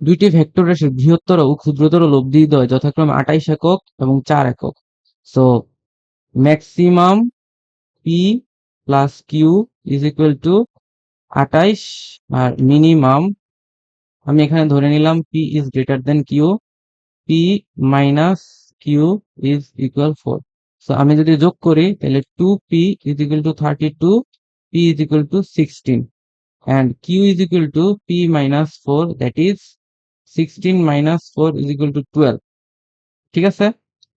দুইটি ভেক্টর রাশির বৃহত্তর ও ক্ষুদ্রতর লব্ধিদ্বয় যথাক্রমে আঠাইশ একক এবং চার একক। So maximum P plus Q is equal to আঠাইশ আর মিনিমাম আমি এখানে ধরে নিলাম P is greater than Q P minus Q is equal four so আমি যদি যোগ করি, তাহলে two P is equal to thirty two P is equal to sixteen and q is equal to p minus 4 that is 16 minus 4 is equal to 12 ঠিক আছে?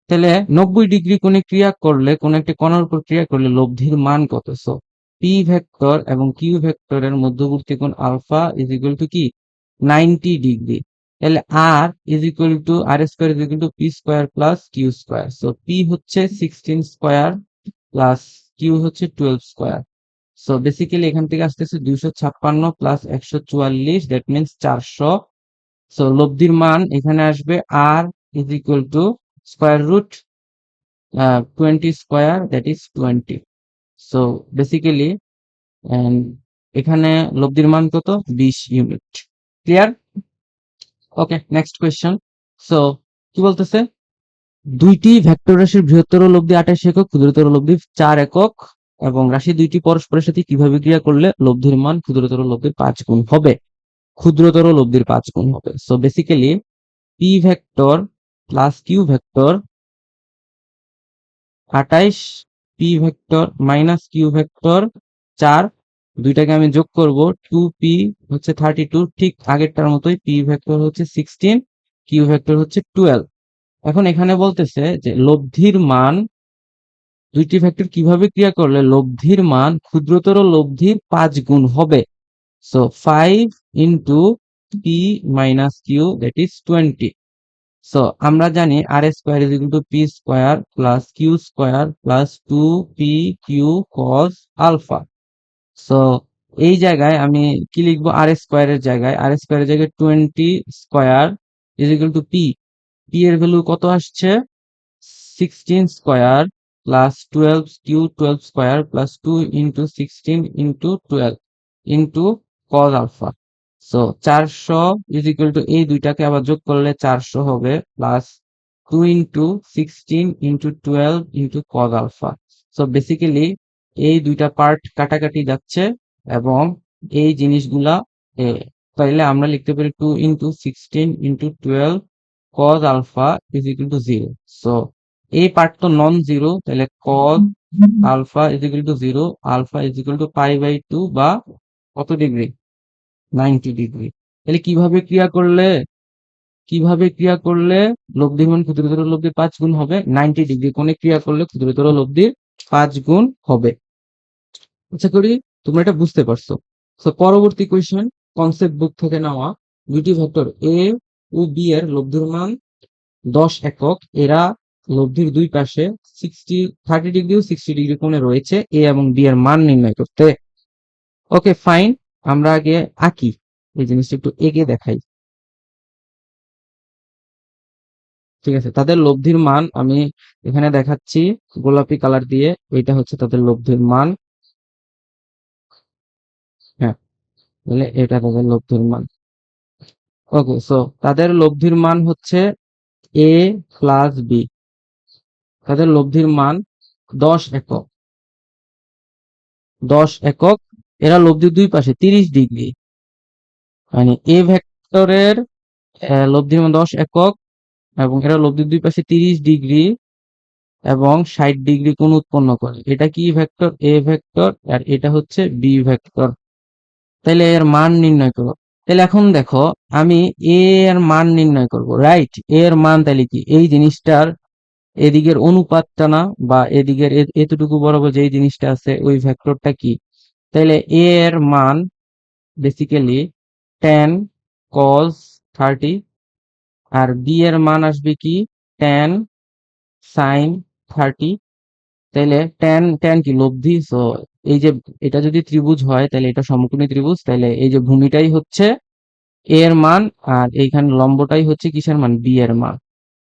তাহলে নব্বই degree কোণে ক্রিয়া করলে কোন একটি কণার উপর ক্রিয়া করলে লব্ধির মান কত? সো পি ভেক্টর এবং কিউ ভেক্টরের মধ্যবর্তী কোণ আলফা ইজ ইকুয়াল টু কি? Ninety degree. তাহলে R is equal to R square is equal to P square plus Q square so P হচ্ছে সিক্সটিন স্কোয়ার প্লাস কিউ হচ্ছে টুয়েলভ স্কোয়ার সো বেসিক্যালি এখান থেকে আসতেছে দুইশো ছাপ্পান্ন প্লাস একশো চুয়াল্লিশ দ্যাট মিনস চারশো সো লব্ধির মান এখানে আসবে R is equal to square root twenty square that is twenty so basically এখানে লব্ধির মান কত? বিশ unit clear okay next question so কি বলতেছে? দুইটি ভেক্টর রাশির বৃহত্তর লব্ধি আঠাশ একক, ক্ষুদ্রতর লব্ধি চার একক, এবং রাশি দুইটি পরস্পরের সাথে কীভাবে ক্রিয়া করলে লব্ধির মান ক্ষুদ্রতর লব্ধির পাঁচ গুণ হবে? ক্ষুদ্রতর লব্ধির পাঁচ গুণ হবে। So basically P vector plus Q vector আঠাইশ P vector minus Q vector চার, দুইটাকে আমি যোগ করব টু পি হচ্ছে থার্টি টু ঠিক আগেরটার মতোই পি ভেক্টর হচ্ছে সিক্সটিন কিউ ভেক্টর হচ্ছে টুয়েলভ এখন এখানে বলতেছে যে লব্ধির মান, দুইটি ভেক্টর কীভাবে ক্রিয়া করলে লব্ধির মান ক্ষুদ্রতর লব্ধির পাঁচ গুণ হবে? So five into P minus Q that is twenty so আমরা জানি is equal to P square plus Q square plus two P Q cos alpha so এই জায়গায় আমি কি লিখব? আর স্কোয়ারের জায়গায় আর স্কোয়ারের জায়গায় twenty square is equal to P P এর ভ্যালু কত আসছে? Sixteen square plus twelve Q twelve square plus two into sixteen into twelve into cos alpha so চারশো ইজ ইকুয়াল টু এই দুইটাকে আবার যোগ করলে চারশো হবে plus two into sixteen into twelve into cos alpha so basically এই দুইটা পার্ট কাটাকাটি যাচ্ছে এবং এই জিনিসগুলা এ, তাইলে আমরা লিখতে পারি two into sixteen into twelve cos alpha is equal to zero so এই পার্ট তো নন জিরো তাহলে cos alpha is equal to zero alpha is equal to pi by two বা কত ডিগ্রি নাইনটি ডিগ্রি তাহলে কীভাবে ক্রিয়া করলে, কীভাবে ক্রিয়া করলে লব্ধির মান ক্ষুদ্রতর লব্ধির পাঁচ গুণ হবে? নাইনটি ডিগ্রি কোণে ক্রিয়া করলে ক্ষুদ্রতর লব্ধির পাঁচ গুণ হবে। আচ্ছা করি, তোমরা এটা বুঝতে পারছ। তো পরবর্তী কোয়েশ্চেন কনসেপ্ট বুক থেকে নেওয়া দুইটি ভেক্টর এ ও বি এর লব্ধির মান দশ একক। এরা লব্ধির দুই পাশে সিক্সটি থার্টি ডিগ্রি ও সিক্সটি ডিগ্রি কোণে রয়েছে। এ এবং বি এর মান নির্ণয় করতে ওকে ফাইন আমরা আগে আঁকি। এই জিনিসটা একটু এঁকে দেখাই। ঠিক আছে, তাদের লব্ধির মান আমি এখানে দেখাচ্ছি গোলাপি কালার দিয়ে। এটা হচ্ছে তাদের লব্ধির মান। হ্যাঁ তাহলে এটা তাদের লব্ধির মান। ওকে সো তাদের লব্ধির মান হচ্ছে এ প্লাস বি তাদের লব্ধির মান দশ একক। দশ একক এরা লব্ধির দুই পাশে, তিরিশ ডিগ্রি। মানে এ ভেক্টরের লব্ধির দশ একক, এবং এরা লব্ধির দুই পাশে তিরিশ ডিগ্রি এবং ষাট ডিগ্রি কোণ উৎপন্ন করে। এটা কি ভেক্টর? এ ভেক্টর, আর এটা হচ্ছে বি ভেক্টর। তাহলে এর মান নির্ণয় করো। তাহলে এখন দেখো, আমি এ এর মান নির্ণয় করব। রাইট এর মান তাহলে কি? এই জিনিসটার এদিকের অনুপাতটা না, বা এদিকের এতটুকু বরাবর যেই জিনিসটা আছে, ওই ভেক্টরটা কি? তাহলে এ এর মান বেসিক্যালি টেন কস থার্টি আর বি এর মান আসবে কি টেন সাইন থার্টি তাহলে টেন টেন কি লব্ধি? সো এই যে এটা যদি ত্রিভুজ হয় তাহলে এটা সমকোণী ত্রিভুজ তাহলে এই যে ভূমিটাই হচ্ছে এ এর মান আর এইখানে লম্বটাই হচ্ছে কিসের মান? বি এর মান।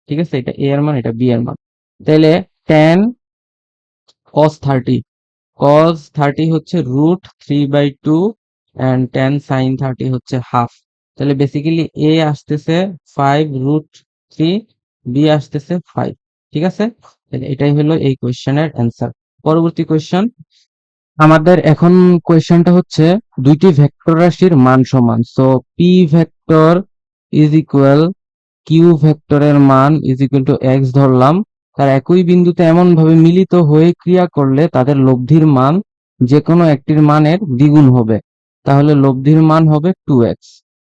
ঠিক আছে? এটা এ এর মান, এটা বি এর মান। তাহলে ten cos thirty cos thirty হচ্ছে root three by two and ten sine thirty হচ্ছে হাফ তাহলে বেসিক্যালি এ আসতেছে ফাইভ রুট থ্রি বি আসতেছে ফাইভ ঠিক আছে? তাহলে এটাই হলো এই কোয়েশ্চেনের অ্যান্সার পরবর্তী কোয়েশ্চেন আমাদের এখন কোয়েশ্চেনটা হচ্ছে দুইটি ভেক্টর রাশির মান সমান। So P vector is Q ভেক্টরের মান ইজ এক্স ধরলাম। তার একই বিন্দুতে এমন ভাবে মিলিত হয়ে ক্রিয়া করলে তাদের লব্ধির মান যে কোনো একটির মানের দ্বিগুণ হবে তাহলে লব্ধির মান হবে টু এক্স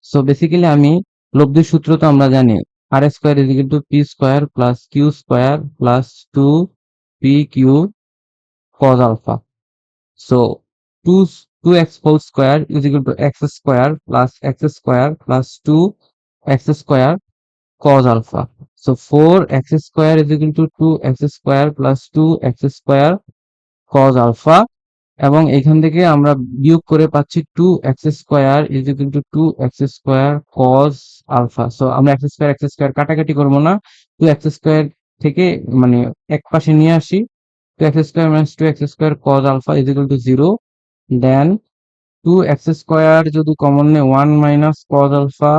সো বেসিক্যালি আমি লব্ধির সূত্র তো আমরা জানি R square is equal to P square plus Q square plus two P Q cos alpha. So 2 2x whole square is equal to x square plus x square plus 2 x square cos alpha. So 4 x square is equal to 2 x square plus 2 x square cos alpha এবং এখান থেকে আমরা বিয়োগ করে পাচ্ছি 2 x square is equal to 2 x square cos alpha so আমরা x square x square কাটাকাটি করব না 2 x square থেকে মানে এক পাশে নিয়ে আসি 2 x square minus 2 x square cos alpha is equal to 0 then 2 x square যদি কমন নেই 1 minus cos alpha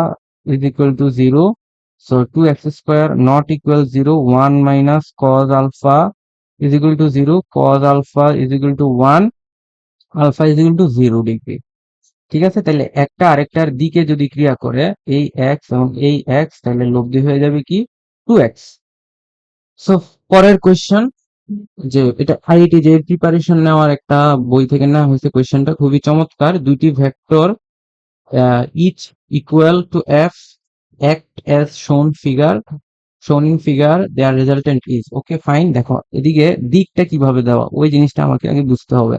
is equal to 0 So 2x square not equal 0, 1 minus cos alpha is equal to 0, cos alpha is equal to 1, alpha is equal to 0 degree. ঠিক আছে? তাহলে একটা আরেকটার দিকে যদি ক্রিয়া করে এই এক্স এবং এই এক্স তাহলে লব্ধি হয়ে যাবে কি? টু এক্স সো পরের কোয়েশ্চন যে এটা আইআইটি জে প্রিপারেশন নেওয়ার একটা বই থেকে নেওয়া হয়েছে কোয়েশ্চনটা খুবই চমৎকার। দুইটি vector each equal to F act as shown figure shown in figure their resultant is okay fine দেখো, এদিকে দিকটা কীভাবে দেওয়া? ওই জিনিসটা আমাকে আগে বুঝতে হবে।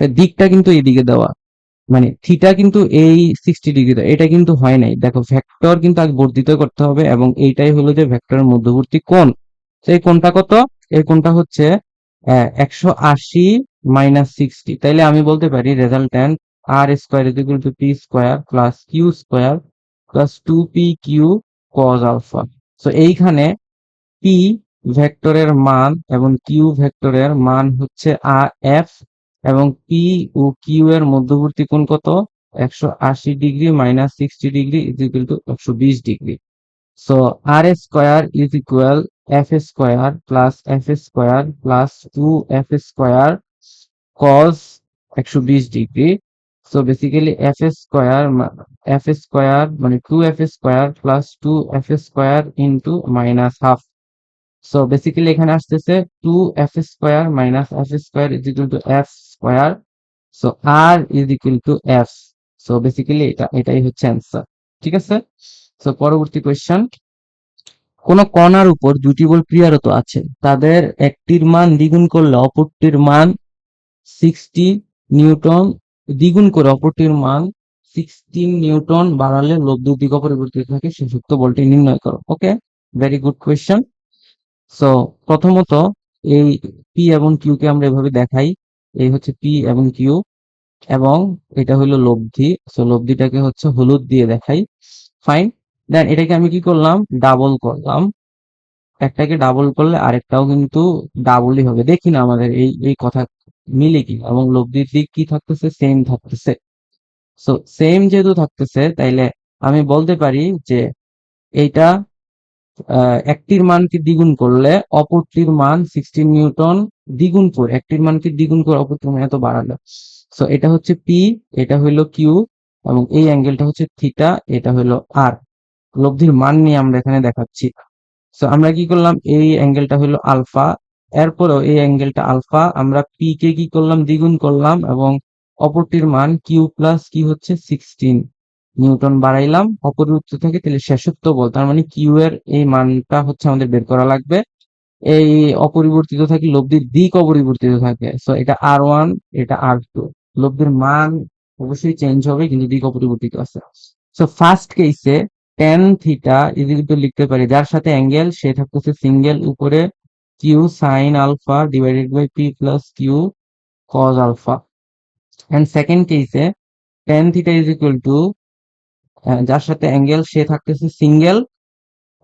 দিকটা কিন্তু এইদিকে দেওয়া। মানে থিটা কিন্তু এই সিক্সটি ডিগ্রি এটা কিন্তু হয় নাই। দেখো ভেক্টর কিন্তু আগে বর্ধিত করতে হবে এবং এইটাই হলো যে ভেক্টরের মধ্যবর্তী কোণ। সেই কোণটা কত? এই কোণটা হচ্ছে একশো আশি মাইনাস সিক্সটি তাইলে আমি বলতে পারি resultant R square is equal to P square plus Q square plus two P Q cos alpha so এইখানে পি ভেক্টরের মান এবং কিউ ভেক্টরের মান হচ্ছে আর এফ এবং পি ও কিউ এর মধ্যবর্তী কোণ কত? একশো আশি degree minus sixty degree is equal to একশো বিশ degree so R square is equal F square plus F square plus two F square cos একশো বিশ degree so basically F square F square মানে two F square plus two F square into minus half so basically এখানে আসতেছে two F square minus F square is equal to F square so R is equal to F so basically এটা, এটাই হচ্ছে answer ঠিক আছে? So পরবর্তী question কোন কণার উপর দুটি বল ক্রিয়ারত আছে, তাদের একটির মান দ্বিগুণ করলে অপরটির মান সিক্সটি নিউটন দ্বিগুণ করে অপরটির মান সিক্সটিন নিউটন বাড়ালে লব্ধ দিক অপরিবর্তিত থাকে সেযুক্ত বলটি নির্ণয় করো। Okay very good question so প্রথমত এই পি এবং কিউ কে আমরা এভাবে দেখাই। এই হচ্ছে পি এবং কিউ এবং এটা হলো লব্ধি। সো লব্ধিটাকে হচ্ছে হলুদ দিয়ে দেখাই। ফাইন দেন এটাকে আমি কি করলাম? ডাবল করলাম। একটাকে ডাবল করলে আরেকটাও কিন্তু ডাবলই হবে। দেখি না আমাদের এই এই কথা মিলে কি? এবং লব্ধির দিক কি থাকতেছে? সেম থাকতেছে। সো সেম যেহেতু থাকতেছে, তাইলে আমি বলতে পারি যে এইটা একটির মানকে দ্বিগুণ করলে অপরটির মান সিক্সটিন নিউটন দ্বিগুণ করে, একটির মানকে দ্বিগুণ করে অপরটির মান এত বাড়ালো। সো এটা হচ্ছে পি এটা হইল কিউ এবং এই অ্যাঙ্গেলটা হচ্ছে থিটা, এটা হইল আর লব্ধির মান নিয়ে আমরা এখানে দেখাচ্ছি। সো আমরা কি করলাম? এই অ্যাঙ্গেলটা হলো আলফা এরপরেও এই অ্যাঙ্গেলটা আলফা, আমরা পি কে কি করলাম? দ্বিগুণ করলাম এবং অপরটির মান কিউ প্লাস কি হচ্ছে সিক্সটিন নিউটন বাড়াইলাম অপরিবর্তিত থেকে তাহলে শেষত্ব বল। তার মানে কিউ এর এই মানটা হচ্ছে আমাদের বের করা লাগবে। এই অপরিবর্তিত থাকে, লব্ধির দিক অপরিবর্তিত থাকে। সো এটা আর ওয়ান এটা আর টু লব্ধির মান অবশ্যই চেঞ্জ হবে, কিন্তু দিক অপরিবর্তিত আছে। সো ফার্স্ট কেসে টেন থিটা ইজিলি লিখতে পারি, যার সাথে অ্যাঙ্গেল, সে থাকতেছে সিঙ্গেল উপরে Q sine alpha divided by P plus Q cos alpha and second কেসে tan theta is equal to যার সাথে অ্যাঙ্গেল সে থাকতেছে সিঙ্গেল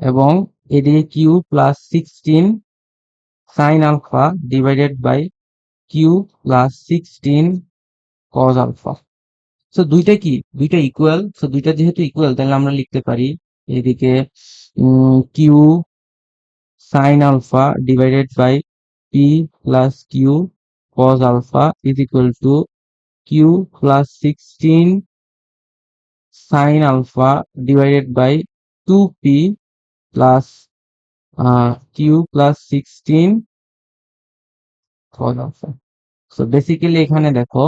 এবং এদিকে Q plus sixteen sine alpha divided by Q plus sixteen cos alpha so দুইটা কি? দুইটা ইকুয়াল সো দুইটা যেহেতু ইকুয়াল তাহলে আমরা লিখতে পারি এদিকে Q sine alpha divided by P plus Q cos alpha is equal to q plus 16 sin alpha divided by 2p plus uh, q plus 16 cos alpha so basically এখানে দেখো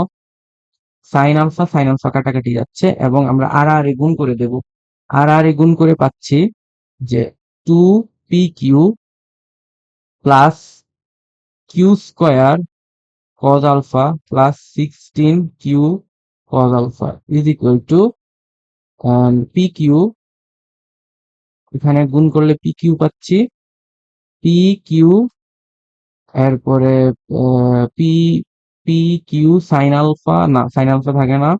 sin alpha sin alpha কাটাকাটি যাচ্ছে এবং আমরা আর আর গুণ করে দেব আর আর গুণ করে পাচ্ছি যে 2pq plus Q square cos alpha plus sixteen Q cos alpha is equal to P Q. এখানে গুণ করলে পি কিউ পাচ্ছি। পি কিউ, এরপরে P P Q sine alpha, না, সাইন আলফা থাকে না।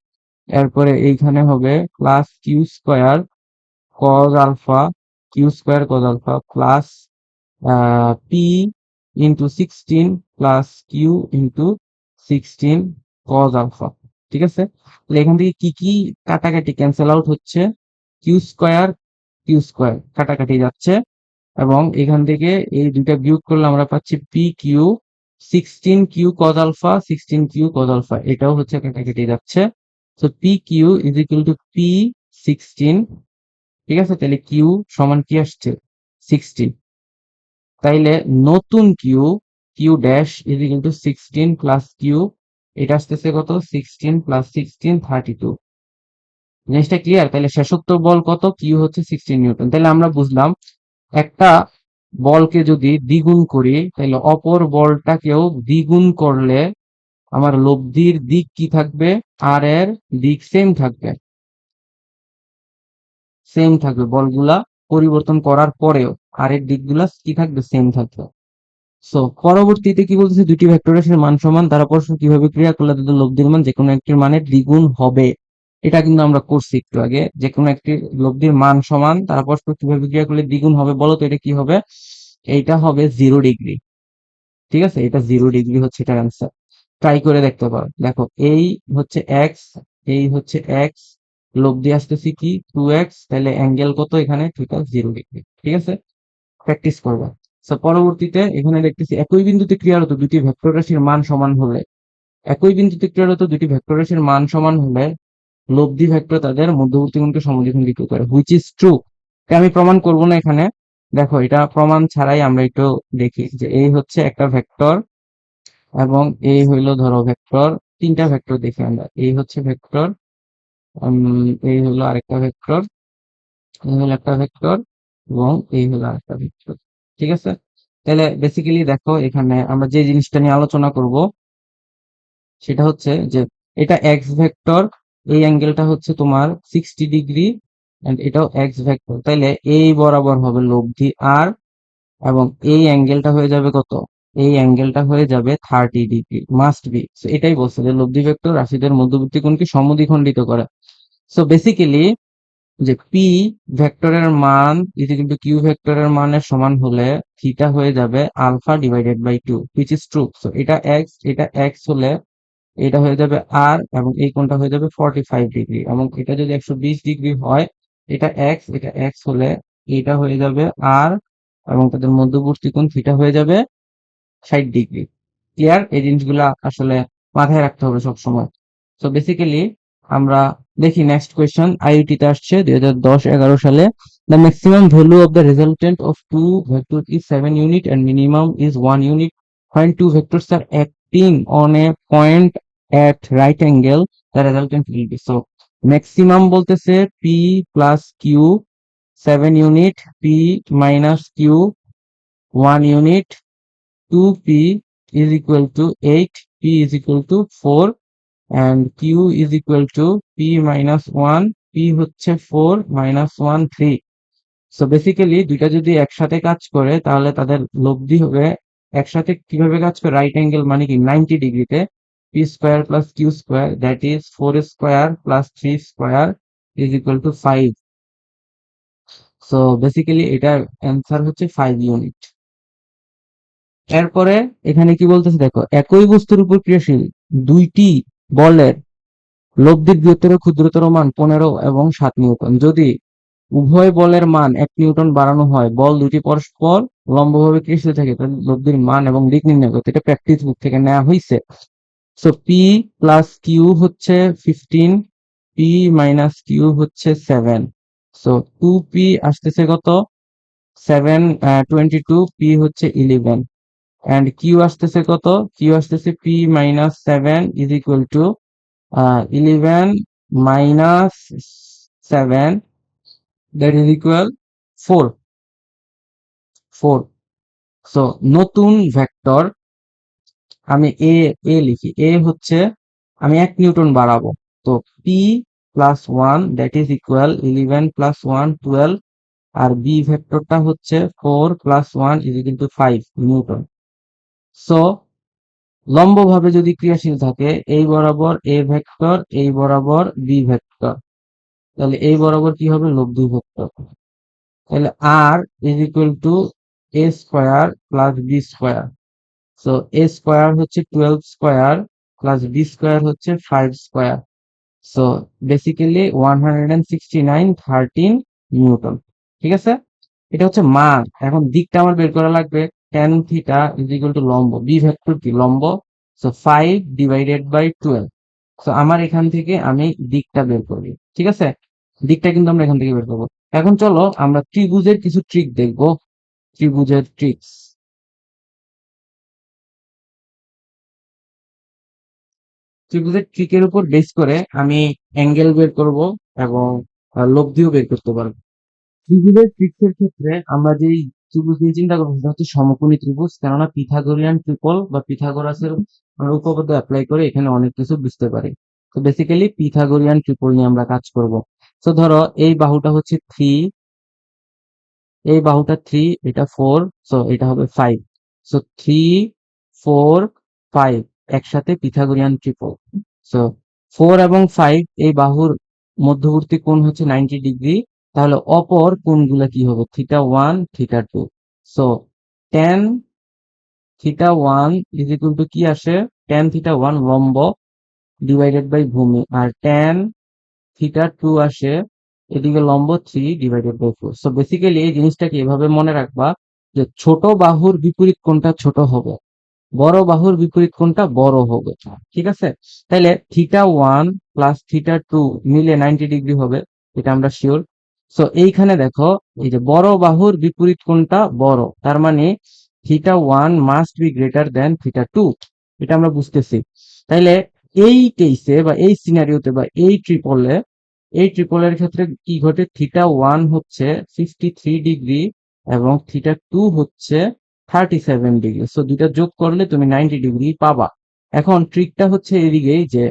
এরপরে এইখানে হবে plus Q square cos alpha, Q square cos alpha plus p into sixteen plus Q into sixteen cos alpha ঠিক আছে? তাহলে এখান থেকে কি কি কাটাকাটি ক্যান্সেল আউট হচ্ছে? কিউ স্কোয়ার কিউ স্কোয়ার কাটাকাটি যাচ্ছে এবং এখান থেকে এই দুইটা বিয়োগ করলে আমরা পাচ্ছি P Q sixteen Q cos alpha sixteen Q cos alpha এটাও হচ্ছে কাটাকাটি যাচ্ছে। তো P Q is equal to P sixteen ঠিক আছে? তাহলে কিউ সমান কি আসছে সিক্সটিন তাইলে নতুন Q Q dash is equal to sixteen plus Q এটা আসতেছে কত? Sixteen plus sixteen thirty two জিনিসটা ক্লিয়ার তাহলে শেষোক্ত বল কত? কিউ হচ্ছে সিক্সটিন নিউটন। তাহলে আমরা বুঝলাম, একটা বলকে যদি দ্বিগুণ করি তাহলে অপর বলটাকেও দ্বিগুণ করলে আমার লব্ধির দিক কি থাকবে? আর এর দিক সেম থাকবে। সেম থাকবে বলগুলা পরিবর্তন করার পরেও। আর এর দিকগুলা কি থাকবে? সেম থাকবে। সো পরবর্তীতে কি বলতেছে? দুটি ভেক্টর রাশির মান সমান, তারা পরস্পর কীভাবে ক্রিয়া করলে তাদের লব্ধির মান যে কোনো একটির মানের দ্বিগুণ হবে। এটা কিন্তু আমরা করছি একটু আগে। যে কোনো একটি লব্ধির মান সমান, তারা পরস্পর কীভাবে ক্রিয়া করলে দ্বিগুণ হবে বলো তো, এটা কি হবে? এইটা হবে জিরো ডিগ্রি ঠিক আছে? এটা জিরো ডিগ্রি হচ্ছে এটার অ্যান্সার ট্রাই করে দেখতে পারো। দেখো, এই হচ্ছে এক্স এই হচ্ছে এক্স লব্ধি আসতেছি কি? টু এক্স তাহলে অ্যাঙ্গেল কত এখানে? টোটাল জিরো ডিগ্রি ঠিক আছে? প্র্যাকটিস করবা। সো পরবর্তীতে এখানে দেখতেছি একই বিন্দুতে ক্রিয়ারত দুটি ভেক্টর রাশির মান সমান হলে, একই বিন্দুতে ক্রিয়ারত দুটি ভেক্টর রাশির মান সমান হলে লব্ধি ভেক্টর তাদের মধ্যবর্তী কোণকে সমদ্বিখণ্ডিত করে হুইচ ইজ ট্রু আমি প্রমাণ করব না এখানে। দেখো, এটা প্রমাণ ছাড়াই আমরা একটু দেখি যে এই হচ্ছে একটা ভেক্টর এবং এই হইল ধরো ভেক্টর, তিনটা ভেক্টর দেখি আমরা। এই হচ্ছে ভেক্টর এই হলো আরেকটা ভেক্টর এই হলো একটা ভেক্টর এবং এই হলো আরেকটা ভেক্টর ঠিক আছে? তাহলে বেসিক্যালি দেখো এখানে আমরা যে জিনিসটা নিয়ে আলোচনা করব, সেটা হচ্ছে যে এটা এক্স ভেক্টর এই অ্যাঙ্গেলটা হচ্ছে তোমার সিক্সটি ডিগ্রি এন্ড এটাও এক্স ভেক্টর তাইলে এই বরাবর হবে লব্ধি আর এবং এই অ্যাঙ্গেলটা হয়ে যাবে কত? এই অ্যাঙ্গেলটা হয়ে যাবে থার্টি ডিগ্রি মাস্ট বি এটাই বলছে যে লব্ধি ভেক্টর রাশিদের মধ্যবর্তী কোণকে সমদ্বিখণ্ডিত করে। সো বেসিক্যালি যে পি ভেক্টরের মান ইজ ইকুয়াল টু কিউ ভেক্টরের মানের সমান হলে থিটা হয়ে যাবে alpha divided by two which is true so এটা এক্স এটা এক্স হলে এটা হয়ে যাবে আর এবং এই কোণটা হয়ে যাবে ফর্টি ফাইভ ডিগ্রি এবং এটা যদি একশো বিশ ডিগ্রি হয়, এটা এক্স এটা এক্স হলে এটা হয়ে যাবে আর এবং তাদের মধ্যবর্তী কোণ থিটা হয়ে যাবে ষাট ডিগ্রি ক্লিয়ার এই জিনিসগুলা আসলে মাথায় রাখতে হবে সবসময়। সো বেসিক্যালি আমরা দেখি নেক্সট কোয়েশ্চন আইইটি তে আসছে 2010 11 সালে। The maximum value of the resultant of two vector is 7 unit and minimum is 1 unit when two vectors are acting on a point at right angle the resultant will be so maximum বলতেছে P plus Q 7 unit P minus Q 1 unit two P is equal to 8 P is equal to 4 and q is equal to p minus 1 p হচ্ছে 4 minus 1 3 so basically দুইটা যদি একসাথে কাজ করে, তাহলে তাদের লব্ধি হবে একসাথে কীভাবে কাজ করে? রাইট অ্যাঙ্গেল মানে কি? নাইনটি ডিগ্রিতে P square plus Q square that is four square plus three square is equal to five so basically এটার অ্যান্সার হচ্ছে ফাইভ ইউনিট এরপরে এখানে কি বলতেছে? দেখো, একই বস্তুর উপর ক্রিয়াশীল দুইটি বলের লব্ধির বৃহত্তর, ক্ষুদ্রতর মান পনেরো এবং সাত নিউটন। যদি উভয় বলের মান এক নিউটন বাড়ানো হয়, বল দুটি পরস্পর লম্বভাবে কৃষিতে থাকে? তাহলে লব্ধির মান এবং দিক নির্ণয় করতে এটা প্র্যাকটিস বুক থেকে নেওয়া হয়েছে সো পি প্লাস কিউ হচ্ছে ফিফটিন পি মাইনাস কিউ হচ্ছে সেভেন সো টু পি আসতেছে কত? সেভেন টোয়েন্টি টু পি হচ্ছে ইলেভেন অ্যান্ড কিউ আসতেছে কত? কিউ আসতেছে P minus seven is equal to eleven minus seven that is equal four four so নতুন vector আমি এ এ লিখি। এ হচ্ছে, আমি এক নিউটন বাড়াবো। তো P plus one that is equal eleven plus one twelve R B ভেক্টরটা হচ্ছে four plus one is equal to five newton. So লম্বভাবে যদি ক্রিয়াশীল থাকে, এই বরাবর এ ভেক্টর, এই বরাবর বি ভেক্টর। তাহলে এই বরাবর কি হবে? লব্ধি ভেক্টর। তাহলে R is equal to A square plus B square so A square হচ্ছে twelve square plus B square হচ্ছে five square so basically one hundred and sixty nine thirteen newton ঠিক আছে? এটা হচ্ছে মান। এখন দিকটা আমার বের করা লাগবে। Tan theta is equal to লম্ব বি ভেক্টর কি? লম্ব। So five divided by twelve so আমার এখান থেকে আমি দিকটা বের করবি ঠিক আছে? দিকটা কিন্তু আমরা এখান থেকে বের করব। এখন চলো আমরা ত্রিভুজের কিছু ট্রিক দেখব। ত্রিভুজের ট্রিক্স ত্রিভুজের ট্রিকের উপর বেস করে আমি অ্যাঙ্গেল বের করব এবং লব্ধিও বের করতে পারব। ত্রিভুজের ট্রিক্সের ক্ষেত্রে আমরা যেই ত্রিভুজ নিয়ে চিন্তা করব সেটা হচ্ছে সমকোণী ত্রিভুজ, কেননা পিথাগোরিয়ান ট্রিপল বা পিথাগোরাসের আমরা উপপাদ্য অ্যাপ্লাই করে এখানে অনেক কিছু বুঝতে পারি। তো বেসিক্যালি পিথাগোরিয়ান ট্রিপল নিয়ে আমরা কাজ করব। তো ধরো, এই বাহুটা হচ্ছে থ্রি এই বাহুটা থ্রি এটা ফোর সো এটা হবে five so three four five একসাথে পিথাগোরিয়ান ট্রিপল সো ফোর এবং ফাইভ এই বাহুর মধ্যবর্তী কোণ হচ্ছে নাইনটি ডিগ্রি তাহলে অপর কোনগুলো কি হবে? Theta one theta two so tan theta one is equal to কি আসে? টেন থিটা ওয়ান লম্ব ডিভাইডেড বাই ভূমি। আর টেন থিটা টু আসে এদিকে লম্ব three divided by four so basically এই জিনিসটাকে এভাবে মনে রাখবা যে ছোট বাহুর বিপরীত কোনটা ছোট হবে, বড় বাহুর বিপরীত কোনটা বড় হবে। ঠিক আছে? তাহলে theta one plus theta two মিলে নাইনটি ডিগ্রি হবে, এটা আমরা শিওর সো এইখানে দেখো, এই যে বড় বাহুর বিপরীত কোণটা বড়, তার মানে theta one must be greater than theta two এটা আমরা বুঝতেছি। তাইলে এই কেসে বা এই সিনারিওতে বা এই ট্রিপলে এই ট্রিপলের ক্ষেত্রে কি ঘটে? থিটা ওয়ান হচ্ছে ফিফটি থ্রি ডিগ্রি এবং থিটা টু হচ্ছে থার্টি সেভেন ডিগ্রি সো দুইটা যোগ করলে তুমি নাইনটি ডিগ্রি পাবা। এখন ট্রিকটা হচ্ছে এদিকেই যে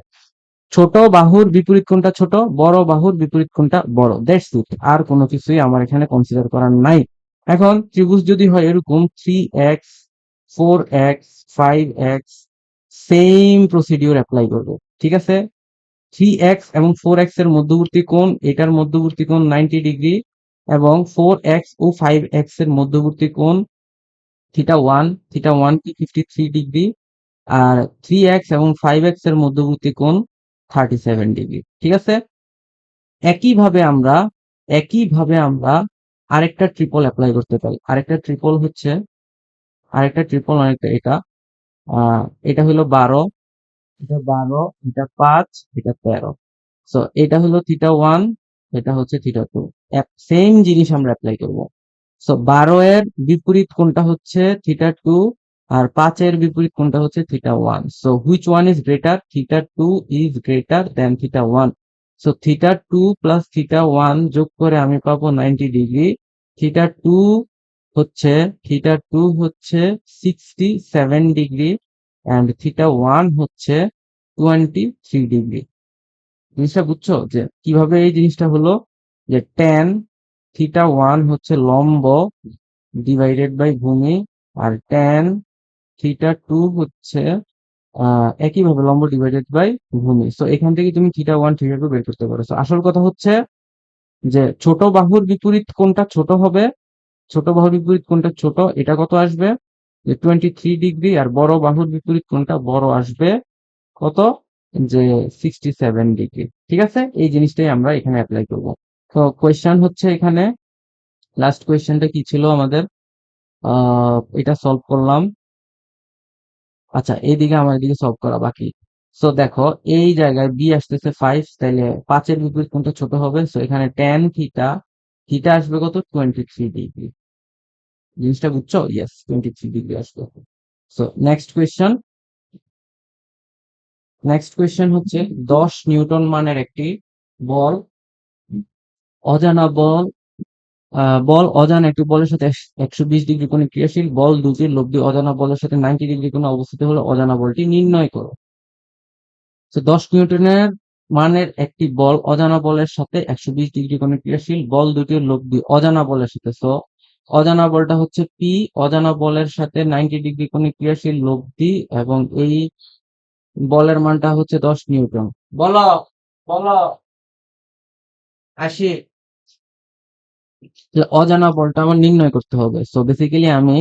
ছোট বাহুর বিপরীত কোণটা ছোট, বড় বাহুর বিপরীত কোণটা বড়। দ্যাটস ইট আর কোনো কিছুই আমার এখানে কনসিডার করার নাই। এখন ত্রিভুজ যদি হয় এরকম three X four X five X same procedure apply করবে। ঠিক আছে? থ্রি এক্স এবং ফোর এক্সের মধ্যবর্তী কোণ, এটার মধ্যবর্তী কোণ নাইনটি ডিগ্রি এবং ফোর এক্স ও ফাইভ এক্সের মধ্যবর্তী কোণ থিটা ওয়ান থিটা ওয়ান কি ফিফটি থ্রি ডিগ্রি আর থ্রি এক্স এবং ফাইভ এক্সের মধ্যবর্তী কোণ থার্টি সেভেন ডিগ্রি, ঠিক আছে? একইভাবে আমরা একইভাবে আমরা আরেকটা ট্রিপল অ্যাপ্লাই করতে পারি। আরেকটা ট্রিপল হচ্ছে, আরেকটা ট্রিপল অনেকটা এটা এটা হলো বারো, এটা বারো, এটা পাঁচ, এটা তেরো। সো এটা হলো থিটা ওয়ান এটা হচ্ছে থিটা টু সেম জিনিস আমরা অ্যাপ্লাই করব। সো বারো এর বিপরীত কোনটা হচ্ছে? থিটা টু আর পাঁচের বিপরীত কোনটা হচ্ছে theta one? So which one is greater theta two is greater than theta one. So theta two plus theta one যোগ করে আমি পাবো নাইনটি ডিগ্রি। থিটা টু হচ্ছে, থিটা টু হচ্ছে sixty seven degree and theta one হচ্ছে twenty three degree. জিনিসটা বুঝছ? যে কীভাবে এই জিনিসটা হলো? যে টেন থিটা ওয়ান হচ্ছে লম্ব ডিভাইডেড বাই ভূমি আর টেন থিটা টু হচ্ছে একইভাবে লম্ব ডিভাইডেড বাই ভূমি। সো এখান থেকে তুমি থিটা ওয়ান থিটা টু বের করতে পারো। আসল কথা হচ্ছে যে, ছোট বাহুর বিপরীত কোনটা ছোট হবে। ছোট বাহুর বিপরীত কোনটা ছোট, এটা কত আসবে? যে টোয়েন্টি থ্রি ডিগ্রি আর বড় বাহুর বিপরীত কোনটা বড় আসবে কত? যে সিক্সটি সেভেন ডিগ্রি ঠিক আছে? এই জিনিসটাই আমরা এখানে অ্যাপ্লাই করব। তো কোয়েশ্চেন হচ্ছে এখানে। লাস্ট কোয়েশ্চেনটা কি ছিল আমাদের? এটা সলভ করলাম। আচ্ছা এইদিকে আমার এদিকে সলভ করা বাকি। সো দেখো, এই জায়গায় বি আসতেছে ফাইভ তাইলে পাঁচের বিপরীত কোনটা ছোট হবে। সো এখানে টেন থিটা থিটা আসবে কত? টোয়েন্টি থ্রি ডিগ্রি জিনিসটা বুঝছ? ইয়েস টোয়েন্টি থ্রি ডিগ্রি আসবে। So next question next question হচ্ছে, দশ নিউটন মানের একটি বল, অজানা বল বল অজানা একটি বলের সাথে একশো বিশ ডিগ্রি কোণে ক্রিয়াশীল, বল দুটির লব্ধি অজানা বলের সাথে নাইনটি ডিগ্রি কোণে অবস্থিত হলে অজানা বলটি নির্ণয় করো। তো দশ নিউটনের মানের একটি বল অজানা বলের সাথে একশো বিশ ডিগ্রি কোণে ক্রিয়াশীল, বল দুটির লব্ধি অজানা বলের সাথে। সো অজানা বলটা হচ্ছে পি অজানা বলের সাথে নাইনটি ডিগ্রি কোণে ক্রিয়াশীল লব্ধি এবং এই বলের মানটা হচ্ছে দশ নিউটন। বলো বলো। অজানা বলটা আমার নির্ণয় করতে হবে। সো বেসিক্যালি আমি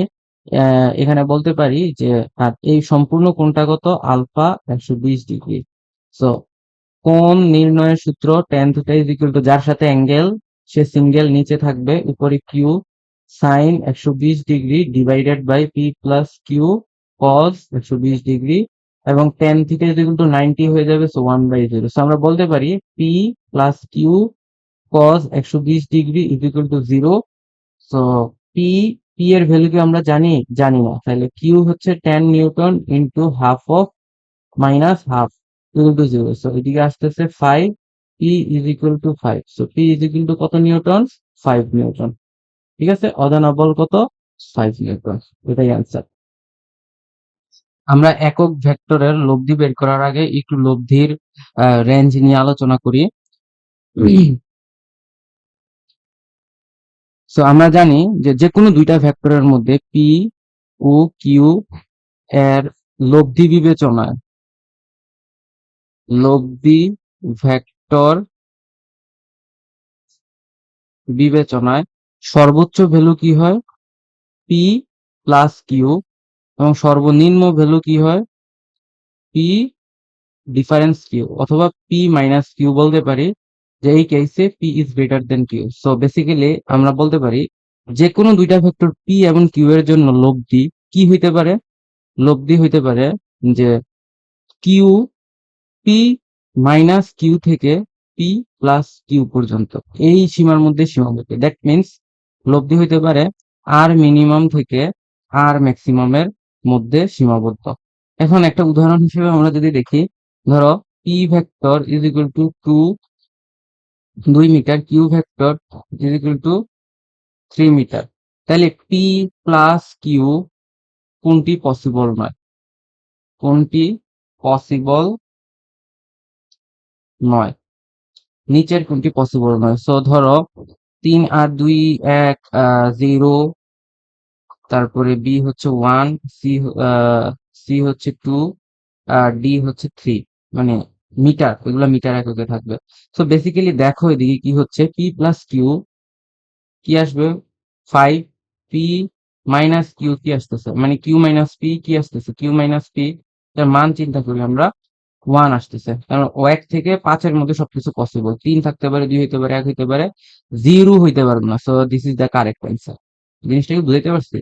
এখানে বলতে পারি যে, আর এই সম্পূর্ণ কোণটা কত? আলফা একশো বিশ ডিগ্রি। সো কোণ নির্ণয়ের সূত্র tan theta is equal to যার সাথে অ্যাঙ্গেল সে সিঙ্গেল নিচে থাকবে, উপরে কিউ সাইন একশো বিশ degree divided by P plus Q cos একশো বিশ ডিগ্রি, এবং tan theta is equal to ninety হয়ে যাবে so one by zero so আমরা বলতে পারি পি প্লাস কিউ cos একশো বিশ degree is equal to zero so P P এর ভ্যালু কি আমরা জানি জানি না। তাহলে কিউ হচ্ছে ten newton into half of minus half equal to zero so এদিকে আসতেছে five P is equal to five so P is equal to কত নিউটন? Five newton. ঠিক আছে? অজানা বল কত? Five Newton. এটাই অ্যান্সার আমরা একক ভেক্টরের লব্ধি বের করার আগে একটু লব্ধির রেঞ্জ নিয়ে আলোচনা করি। সো আমরা জানি যে যে কোনো দুইটা ভেক্টরের মধ্যে পি ও কিউ এর লব্ধি বিবেচনায় লব্ধি ভেক্টর বিবেচনায় সর্বোচ্চ ভ্যালু কি হয়? পি প্লাস কিউ এবং সর্বনিম্ন ভ্যালু কি হয়? পি ডিফারেন্স কিউ অথবা পি মাইনাস কিউ বলতে পারি। যে এই কেসে P is greater than Q so basically আমরা বলতে পারি, যে কোনো দুইটা ভেক্টর পি এবং কিউ এর জন্য লব্ধি কি হইতে পারে? লব্ধি হইতে পারে যে কিউ পি মাইনাস কিউ থেকে পি প্লাস কিউ পর্যন্ত। এই সীমার মধ্যে সীমাবদ্ধ। দ্যাট মিনস লব্ধি হইতে পারে আর মিনিমাম থেকে আর ম্যাক্সিমামের মধ্যে সীমাবদ্ধ। এখন একটা উদাহরণ হিসেবে আমরা যদি দেখি, ধরো P vector is equal to two দুই metre Q vector is equal to three metre. তাহলে পি প্লাস কিউ কোনটি পসিবল নয়? কোনটি পসিবল নয়? নিচের কোনটি পসিবল নয়? সো ধরো তিন আর দুই এক জিরো তারপরে বি হচ্ছে ওয়ান সি সি হচ্ছে টু আর ডি হচ্ছে থ্রি মানে মিটার এগুলো মিটার এককে থাকবে। সো বেসিক্যালি দেখো এদিকে কি হচ্ছে পি প্লাস কিউ কি আসবে? ফাইভ পি মাইনাস কিউ কি আসতেছে? মানে কিউ মাইনাস পি কি আসতেছে? কিউ মাইনাস পি এর মান চিন্তা করি আমরা ওয়ান আসতেছে। কারণ ও এক থেকে পাঁচের মধ্যে সবকিছু পসিবল তিন থাকতে পারে, দুই হইতে পারে, এক হইতে পারে জিরো হইতে পারবে না। So this is the correct answer জিনিসটা কি বুঝতে পারছি?